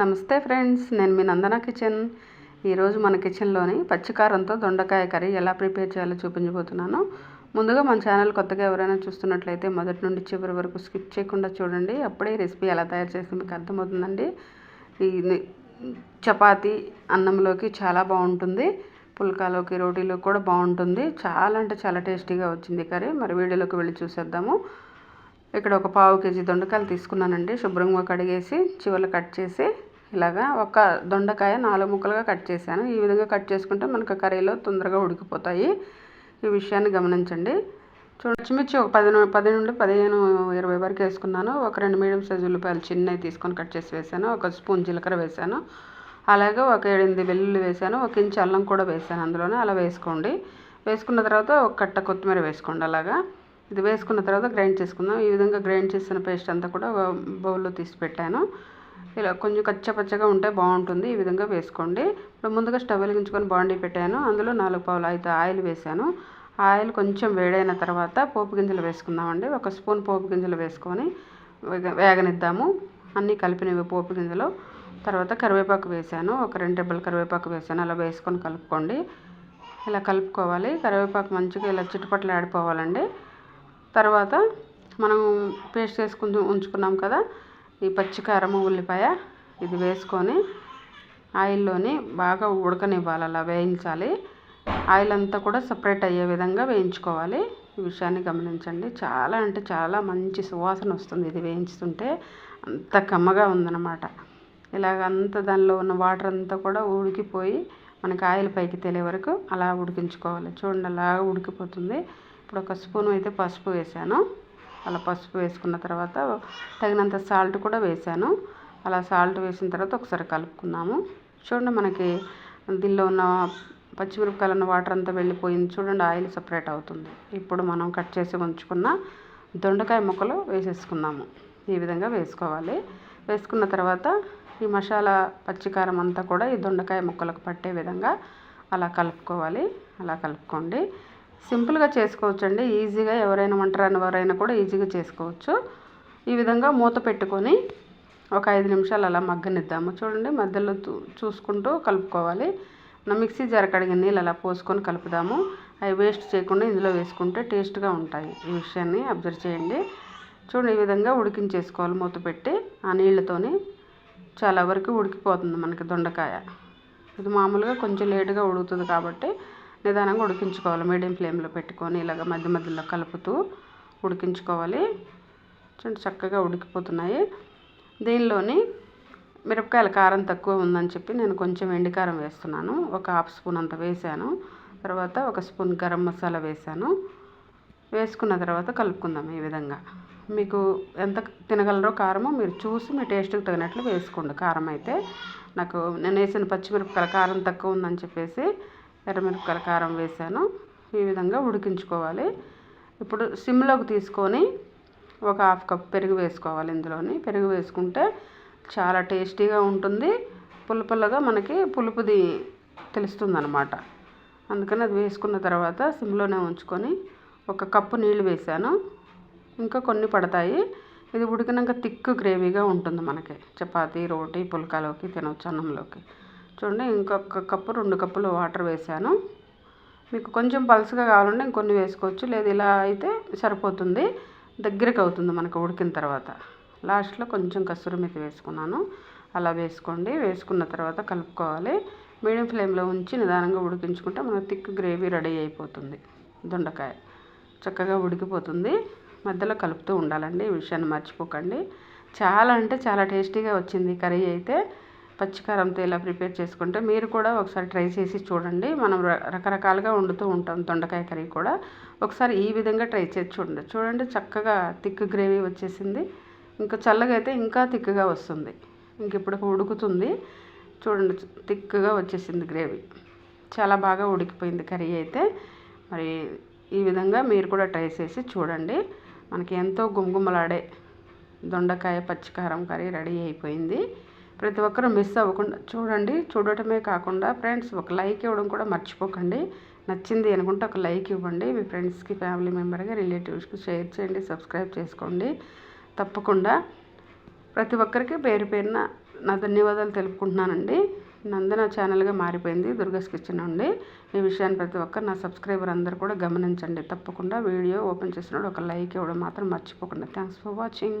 నమస్తే ఫ్రెండ్స్ నేను మీ నందన కిచెన్. ఈరోజు మన కిచెన్లోని పచ్చికారంతో దొండకాయ కర్రీ ఎలా ప్రిపేర్ చేయాలో చూపించబోతున్నాను. ముందుగా మన ఛానల్ కొత్తగా ఎవరైనా చూస్తున్నట్లయితే మొదటి నుండి చివరి వరకు స్కిప్ చేయకుండా చూడండి. అప్పుడే రెసిపీ ఎలా తయారు చేసి మీకు అర్థమవుతుందండి. ఈ చపాతి అన్నంలోకి చాలా బాగుంటుంది. పుల్కాలోకి రోటీలోకి కూడా బాగుంటుంది. చాలా అంటే చాలా టేస్టీగా వచ్చింది కర్రీ. మరి వీడియోలోకి వెళ్ళి చూసేద్దాము. ఇక్కడ ఒక పావు కేజీ దొండకాయలు తీసుకున్నానండి. శుభ్రంగా కడిగేసి చివరి కట్ చేసి ఇలాగా ఒక దొండకాయ నాలుగు ముక్కలుగా కట్ చేశాను. ఈ విధంగా కట్ చేసుకుంటే మనకు కర్రీలో తొందరగా ఉడికిపోతాయి. ఈ విషయాన్ని గమనించండి. చూడచ్చిమిర్చి ఒక పది పది నుండి పదిహేను ఇరవై వరకు వేసుకున్నాను. ఒక రెండు మీడియం సైజు ఉల్లిపాయలు చిన్నవి తీసుకొని కట్ చేసి వేసాను ఒక స్పూన్ జీలకర్ర వేసాను అలాగే ఒక ఏడెనిమిది వెల్లుల్లి వేసాను ఒక ఇంచు అల్లం కూడా వేసాను అందులోనే. అలా వేసుకోండి. వేసుకున్న తర్వాత ఒక కట్ట కొత్తిమీర వేసుకోండి అలాగా. ఇది వేసుకున్న తర్వాత గ్రైండ్ చేసుకుందాం. ఈ విధంగా గ్రైండ్ చేసిన పేస్ట్ అంతా కూడా ఒక బౌల్లో తీసి పెట్టాను. ఇలా కొంచెం కచ్చపచ్చగా ఉంటే బాగుంటుంది. ఈ విధంగా వేసుకోండి. ఇప్పుడు ముందుగా స్టవ్ వెలిగించుకొని బాండీ పెట్టాను. అందులో నాలుగు పావులు అయితే ఆయిల్ వేసాను ఆయిల్ కొంచెం వేడైన తర్వాత పోపు గింజలు వేసుకుందామండి. ఒక స్పూన్ పోపు గింజలు వేసుకొని వేగ- వేగనిద్దాము. అన్నీ కలిపినవి పోపు గింజలు. తర్వాత కరివేపాకు వేసాను ఒక రెండు డబ్బులు కరివేపాకు వేసాను అలా వేసుకొని కలుపుకోండి. ఇలా కలుపుకోవాలి. కరివేపాకు మంచిగా ఇలా చిట్టుపట్లు ఆడిపోవాలండి. తర్వాత మనం పేస్ట్ చేసుకుని ఉంచుకున్నాం కదా ఈ పచ్చికారము ఉల్లిపాయ ఇది వేసుకొని ఆయిల్లోని బాగా ఉడకనివ్వాలి అలా వేయించాలి. ఆయిల్ అంతా కూడా సపరేట్ అయ్యే విధంగా వేయించుకోవాలి. ఈ విషయాన్ని గమనించండి. చాలా అంటే చాలా మంచి సువాసన వస్తుంది ఇది వేయించుతుంటే. అంత కమ్మగా ఉందన్నమాట. ఇలాగ అంత దానిలో ఉన్న వాటర్ అంతా కూడా ఉడికిపోయి మనకి ఆయిల్ పైకి తెలియ వరకు అలా ఉడికించుకోవాలి. చూడండి అలా ఉడికిపోతుంది. ఇప్పుడు ఒక స్పూన్ అయితే పసుపు వేసాను. అలా పసుపు వేసుకున్న తర్వాత తగినంత సాల్ట్ కూడా వేసాను. అలా సాల్ట్ వేసిన తర్వాత ఒకసారి కలుపుకున్నాము. చూడండి మనకి దీనిలో ఉన్న పచ్చిమిరపకాయలు ఉన్న వాటర్ అంతా వెళ్ళిపోయింది. చూడండి ఆయిల్ సపరేట్ అవుతుంది. ఇప్పుడు మనం కట్ చేసి ఉంచుకున్న దొండకాయ ముక్కలు వేసేసుకున్నాము ఈ విధంగా వేసుకోవాలి. వేసుకున్న తర్వాత ఈ మసాలా పచ్చికారం అంతా కూడా ఈ దొండకాయ ముక్కలకు పట్టే విధంగా అలా కలుపుకోవాలి. అలా కలుపుకోండి. సింపుల్గా చేసుకోవచ్చండి. ఈజీగా ఎవరైనా వంటరాని వారైనా కూడా ఈజీగా చేసుకోవచ్చు. ఈ విధంగా మూత పెట్టుకొని ఒక ఐదు నిమిషాలు అలా మగ్గనిద్దాము. చూడండి మధ్యలో చూసుకుంటూ కలుపుకోవాలి. నా మిక్సీ జార కడిగిన నీళ్ళు అలా పోసుకొని కలుపుదాము. అవి వేస్ట్ చేయకుండా ఇందులో వేసుకుంటే టేస్ట్గా ఉంటాయి. ఈ విషయాన్ని అబ్జర్వ్ చేయండి. చూడండి ఈ విధంగా ఉడికించేసుకోవాలి మూత పెట్టి. ఆ నీళ్ళతోని చాలా వరకు ఉడికిపోతుంది మనకి దొండకాయ. ఇది మామూలుగా కొంచెం లేటుగా ఉడుకుతుంది కాబట్టి నిదానంగా ఉడికించుకోవాలి. మీడియం ఫ్లేమ్లో పెట్టుకొని ఇలాగ మధ్య మధ్యలో కలుపుతూ ఉడికించుకోవాలి. చూడండి చక్కగా ఉడికిపోతున్నాయి. దీనిలోని మిరపకాయల కారం తక్కువ ఉందని చెప్పి నేను కొంచెం ఎండికారం వేస్తున్నాను. ఒక హాఫ్ స్పూన్ అంత వేసాను. తర్వాత ఒక స్పూన్ గరం మసాలా వేసాను. వేసుకున్న తర్వాత కలుపుకుందాం ఈ విధంగా. మీకు ఎంత తినగలరో కారమో మీరు చూసి మీ టేస్ట్కి తగినట్లు వేసుకోండి. కారం అయితే నాకు నేను వేసిన పచ్చిమిరపకాయల కారం తక్కువ ఉందని చెప్పేసి ఎర్రమిరపకాయల కారం వేసాను. ఈ విధంగా ఉడికించుకోవాలి. ఇప్పుడు సిమ్లోకి తీసుకొని ఒక హాఫ్ కప్ పెరుగు వేసుకోవాలి ఇందులోని. పెరుగు వేసుకుంటే చాలా టేస్టీగా ఉంటుంది. పుల్ల మనకి పులుపుది తెలుస్తుంది అనమాట అందుకని అది వేసుకున్న తర్వాత సిమ్లోనే ఉంచుకొని ఒక కప్పు నీళ్ళు వేసాను. ఇంకా కొన్ని పడతాయి. ఇది ఉడికినాక థిక్ గ్రేవీగా ఉంటుంది మనకి. చపాతీ రోటీ పుల్కాలోకి తినవచ్చు అన్నంలోకి. చూడండి ఇంకొక కప్పు రెండు కప్పులు వాటర్ వేసాను మీకు కొంచెం పలుసుగా కావాలంటే ఇంకొన్ని వేసుకోవచ్చు. లేదు ఇలా అయితే సరిపోతుంది. దగ్గరికి అవుతుంది మనకు ఉడికిన తర్వాత. లాస్ట్లో కొంచెం కసూరి మెతి వేసుకున్నాను. అలా వేసుకోండి. వేసుకున్న తర్వాత కలుపుకోవాలి. మీడియం ఫ్లేమ్లో ఉంచి నిదానంగా ఉడికించుకుంటే మనకు థిక్ గ్రేవీ రెడీ అయిపోతుంది. దొండకాయ చక్కగా ఉడికిపోతుంది. మధ్యలో కలుపుతూ ఉండాలండి. ఈ విషయాన్ని మర్చిపోకండి. చాలా అంటే చాలా టేస్టీగా వచ్చింది కర్రీ అయితే. పచ్చికారంతో ఇలా ప్రిపేర్ చేసుకుంటే మీరు కూడా ఒకసారి ట్రై చేసి చూడండి. మనం రకరకాలుగా వండుతూ ఉంటాం దొండకాయ కర్రీ కూడా. ఒకసారి ఈ విధంగా ట్రై చేసి చూడండి. చూడండి చక్కగా థిక్ గ్రేవీ వచ్చేసింది. ఇంకా చల్లగా అయితే ఇంకా థిక్గా వస్తుంది. ఇంక ఇప్పుడు ఉడుకుతుంది. చూడండి థిక్గా వచ్చేసింది గ్రేవీ. చాలా బాగా ఉడికిపోయింది కర్రీ అయితే. మరి ఈ విధంగా మీరు కూడా ట్రై చేసి చూడండి. మనకి ఎంతో గుమగుమలాడే దొండకాయ పచ్చికారం కర్రీ రెడీ అయిపోయింది. ప్రతి ఒక్కరూ మిస్ అవ్వకుండా చూడండి. చూడటమే కాకుండా ఫ్రెండ్స్ ఒక లైక్ ఇవ్వడం కూడా మర్చిపోకండి. నచ్చింది అనుకుంటే ఒక లైక్ ఇవ్వండి. మీ ఫ్రెండ్స్కి ఫ్యామిలీ మెంబర్గా రిలేటివ్స్కి షేర్ చేయండి సబ్స్క్రైబ్ చేసుకోండి. తప్పకుండా ప్రతి ఒక్కరికి పేరు పేరున నా ధన్యవాదాలు తెలుపుకుంటున్నానండి. నందన ఛానల్గా మారిపోయింది దుర్గస్ కిచెన్ అండి ఈ విషయాన్ని ప్రతి ఒక్కరు నా సబ్స్క్రైబర్ అందరు కూడా గమనించండి. తప్పకుండా వీడియో ఓపెన్ చేసినప్పుడు ఒక లైక్ ఇవ్వడం మాత్రం మర్చిపోకుండా. Thanks for watching.